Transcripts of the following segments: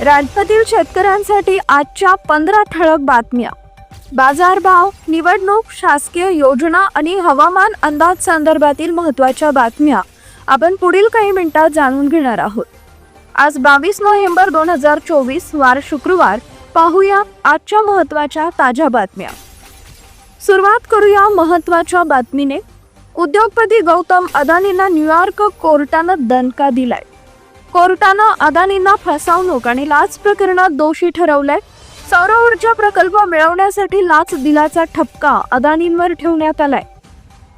राज्यातील शेतकऱ्यांसाठी आजच्या पंधरा ठळक बातम्या. बाजारभाव निवडणूक शासकीय योजना आणि हवामान अंदाज संदर्भातील महत्त्वाच्या बातम्या. आपण पुढील काही मिनिटात जाणून घेणार आहोत. आज बावीस नोव्हेंबर दोन हजार चोवीस वार शुक्रवार. पाहूया आजच्या महत्त्वाच्या ताज्या बातम्या. सुरुवात करूया महत्त्वाच्या बातमीने. उद्योगपती गौतम अदानींना न्यूयॉर्क कोर्टानं दणका दिलाय. कोर्टानं अदानींना फसवणूक आणि लाच प्रकरणात दोषी ठरवलंय. सौर ऊर्जा प्रकल्प मिळवण्यासाठी लाच दिल्याचा ठपका अदानींवर ठेवण्यात आलाय.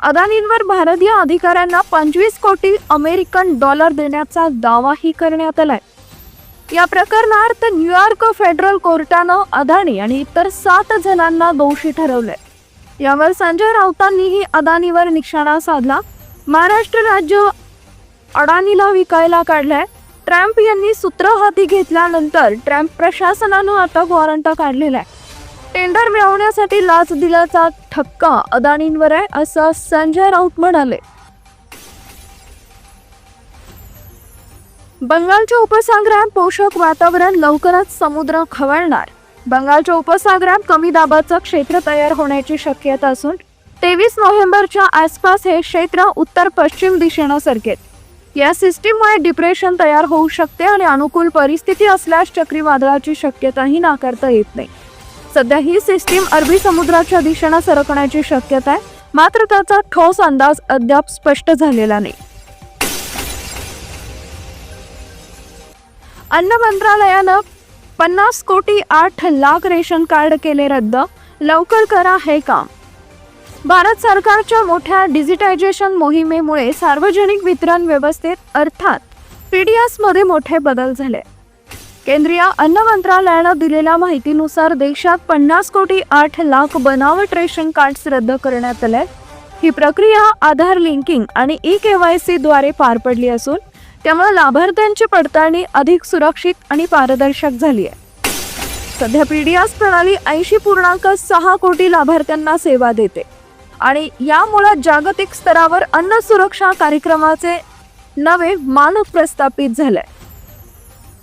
अदानींवर भारतीय अधिकाऱ्यांना पंचवीस कोटी अमेरिकन डॉलर देण्याचा दावाही करण्यात आलाय. या प्रकरणार्थ न्यूयॉर्क फेडरल कोर्टानं अदानी आणि इतर सात जणांना दोषी ठरवलंय. यावर संजय राऊतांनीही अदानीवर निशाणा साधला. महाराष्ट्र राज्य अडानीला विकायला काढलाय. ट्रम्प यांनी सूत्र हाती घेतल्यानंतर ट्रम्प प्रशासनानं आता वॉरंट काढलेला आहे. टेंडर मिळवण्यासाठी लाच दिल्याचा ठपका अदानींवर आहे असं संजय राऊत म्हणाले. बंगालच्या उपसागरात पोषक वातावरण लवकरच समुद्र खवळणार. बंगालच्या उपसागरात कमी दाबाचं क्षेत्र तयार होण्याची शक्यता असून तेवीस नोव्हेंबरच्या आसपास हे क्षेत्र उत्तर पश्चिम दिशेनं सरकेल. या सिस्टीममुळे डिप्रेशन तयार होऊ शकते आणि अनुकूल परिस्थिती असल्यास चक्रीवादळाची शक्यताही नाकारता येत नाही. सध्या ही सिस्टीम अरबी समुद्राच्या दिशेनं सरकण्याची शक्यता आहे मात्र त्याचा ठोस अंदाज अद्याप स्पष्ट झालेला नाही. अन्न मंत्रालयानं पन्नास कोटी आठ लाख रेशन कार्ड केले रद्द. लवकर करा हे काम. भारत सरकारच्या मोठ्या डिजिटायझेशन मोहिमेमुळे सार्वजनिक वितरण व्यवस्थेत अर्थात पीडीएसमध्ये मोठे बदल झाले. केंद्रीय अन्न मंत्रालयानं दिलेल्या माहितीनुसार देशात पन्नास कोटी आठ लाख बनावट रेशन कार्ड्स रद्द करण्यात आले. ही प्रक्रिया आधार लिंकिंग आणि ई के वाय सी द्वारे पार पडली असून त्यामुळे लाभार्थ्यांची पडताळणी अधिक सुरक्षित आणि पारदर्शक झाली आहे. सध्या पीडीएस प्रणाली ऐंशी पूर्णांक सहा कोटी लाभार्थ्यांना सेवा देते. आणि यामुळे जागतिक स्तरावर अन्न सुरक्षा कार्यक्रमाचे नवे मानक प्रस्थापित झाले.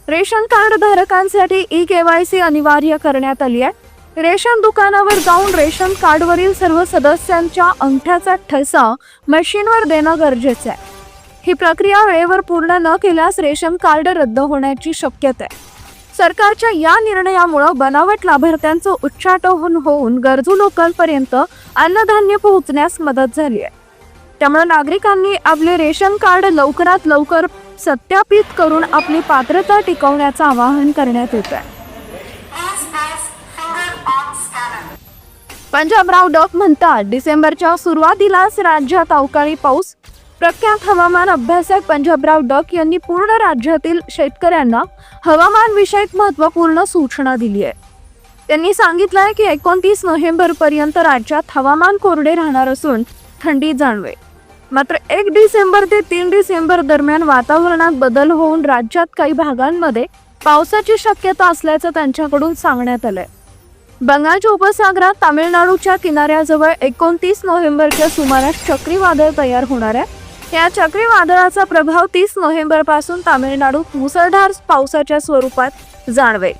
रेशन कार्ड धारकांसाठी ई के वाय सी अनिवार्य करण्यात आली आहे. रेशन दुकानावर जाऊन रेशन कार्डवरील सर्व सदस्यांच्या अंगठ्याचा ठसा मशीनवर देणं गरजेचं आहे. ही प्रक्रिया वेळेवर पूर्ण न केल्यास रेशन कार्ड रद्द होण्याची शक्यता आहे. सरकारच्या या निर्णयामुळं बनावट लाभार्थ्यांचं उच्चाटन होऊन गरजू लोकांपर्यंत अन्नधान्य पोहोचण्यास मदत झाली आहे. त्यामुळे नागरिकांनी आपले रेशन कार्ड लवकरात लवकर सत्यापित करून आपली पात्रता टिकवण्याचं आवाहन करण्यात येत आहे. पंजाबराव डॉक म्हणतात डिसेंबरच्या सुरुवातीलाच राज्यात अवकाळी पाऊस प्रख्यात हवामान अभ्यासक पंजाबराव डक यांनी पूर्ण राज्यातील शेतकऱ्यांना हवामान विषयक महत्त्वपूर्ण सूचना दिली आहे. त्यांनी सांगितलंय की एकोणतीस नोव्हेंबर पर्यंत राज्यात हवामान कोरडे राहणार असून थंडी जाणवे मात्र एक डिसेंबर ते तीन डिसेंबर दरम्यान वातावरणात बदल होऊन राज्यात काही भागांमध्ये पावसाची शक्यता असल्याचं त्यांच्याकडून सांगण्यात आलंय. बंगालच्या उपसागरात तामिळनाडूच्या किनाऱ्याजवळ एकोणतीस नोव्हेंबरच्या सुमारास चक्रीवादळ तयार होणार आहे. या चक्रीवादळाचा प्रभाव तीस नोव्हेंबरपासून तामिळनाडूत मुसळधार पावसाच्या स्वरूपात जाणवेल.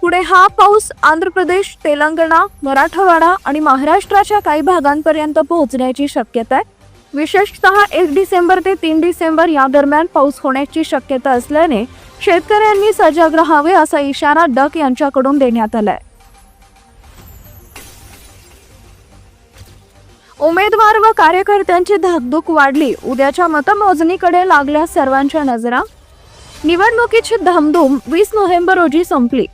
पुढे हा पाऊस आंध्र प्रदेश तेलंगणा मराठवाडा आणि महाराष्ट्राच्या काही भागांपर्यंत पोहोचण्याची शक्यता आहे. विशेषतः एक डिसेंबर ते तीन डिसेंबर या दरम्यान पाऊस होण्याची शक्यता असल्याने शेतकऱ्यांनी सजग राहावे असा इशारा डक यांच्याकडून देण्यात आलाय. उमेदवार व कार्यकर्त्यांची धाकधूक वाढली. उद्याच्या मतमोजणीकडे लागल्या सर्वांच्या नजरा. निवडणुकीची धामधूम वीस नोव्हेंबर रोजी संपली.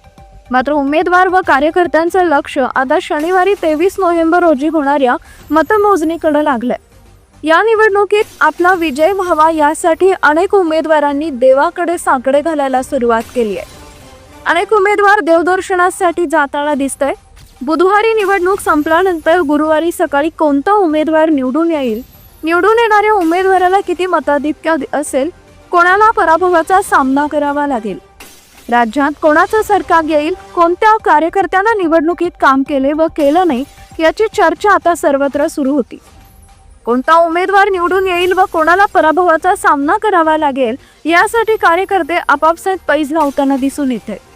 मात्र उमेदवार व कार्यकर्त्यांचं लक्ष आता शनिवारी तेवीस नोव्हेंबर रोजी होणाऱ्या मतमोजणीकडे लागलंय. या निवडणुकीत आपला विजय व्हावा यासाठी अनेक उमेदवारांनी देवाकडे साकडे घालायला सुरुवात केली आहे अनेक उमेदवार देवदर्शनासाठी जाताना दिसतंय. बुधवारी निवडणूक संपल्यानंतर गुरुवारी सकाळी कोणता उमेदवार निवडून येईल? निवडून येणाऱ्या उमेदवाराला किती मताधिक्य असेल? कोणाला पराभवाचा सामना करावा लागेल? राज्यात कोणाचं सरकार येईल? कोणत्या कार्यकर्त्यांना निवडणुकीत काम केले व केलं नाही याची चर्चा आता सर्वत्र सुरू होती. कोणता उमेदवार निवडून येईल व कोणाला पराभवाचा सामना करावा लागेल? यासाठी कार्यकर्ते आपापसात पैज लावताना दिसून येते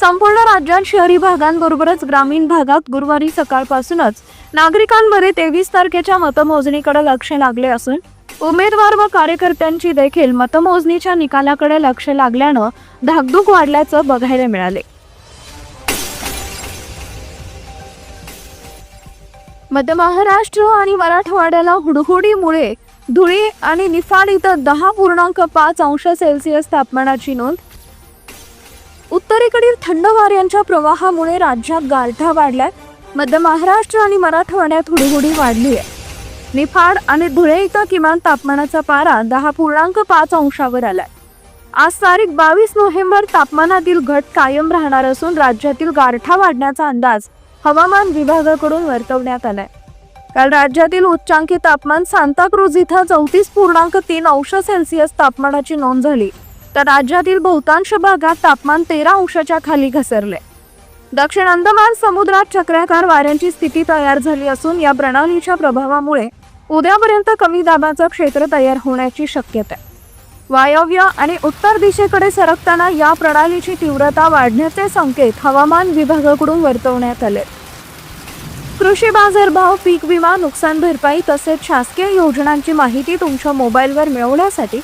संपूर्ण राज्यात शहरी भागांबरोबरच ग्रामीण भागात गुरुवारी सकाळपासूनच नागरिकांमध्ये तेवीस तारखेच्या मतमोजणीकडे लक्ष लागले असून उमेदवार व कार्यकर्त्यांची देखील मतमोजणीच्या निकालाकडे लक्ष लागल्यानं धाकधूक वाढल्याचं बघायला मिळाले. मध्य महाराष्ट्र आणि मराठवाड्याला हुडहुडीमुळे धुळे आणि निफाड इथं दहा पूर्णांक पाच अंश सेल्सिअस तापमानाची नोंद उत्तरेकडील थंड वाऱ्यांच्या प्रवाहामुळे राज्यात गारठा वाढल्यात मध्य महाराष्ट्र आणि मराठवाड्यात हुडहुडी वाढली आहे निफाड आणि धुळे इथं किमान तापमानाचा पारा दहा पूर्णांक पाच अंशावर आलाय. आज तारीख बावीस नोव्हेंबर तापमानातील घट कायम राहणार असून राज्यातील गारठा वाढण्याचा अंदाज हवामान विभागाकडून वर्तवण्यात आलाय. काल राज्यातील उच्चांकी तापमान सांताक्रूज इथं चौतीस पूर्णांक तीन अंश सेल्सिअस तापमानाची नोंद झाली. तर राज्यातील बहुतांश भागात तापमान तेरा अंशाच्या खाली घसरले. दक्षिण अंदमान समुद्रात चक्राकार वाऱ्यांची स्थिती तयार झाली असून या प्रणालीच्या प्रभावामुळे उद्यापर्यंत कमी दाबाचं क्षेत्र तयार होण्याची शक्यता आहे. वायव्य आणि उत्तर दिशेकडे सरकताना या प्रणालीची तीव्रता वाढण्याचे संकेत हवामान विभागाकडून वर्तवण्यात आले. कृषी बाजारभाव पीक विमा नुकसान भरपाई तसेच शासकीय योजनांची माहिती तुमच्या मोबाईलवर मिळवण्यासाठी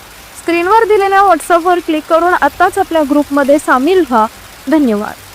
स्क्रीनवर दिलेल्या व्हॉट्सअपवर क्लिक करून आत्ताच आपल्या ग्रुपमध्ये सामील व्हा. धन्यवाद.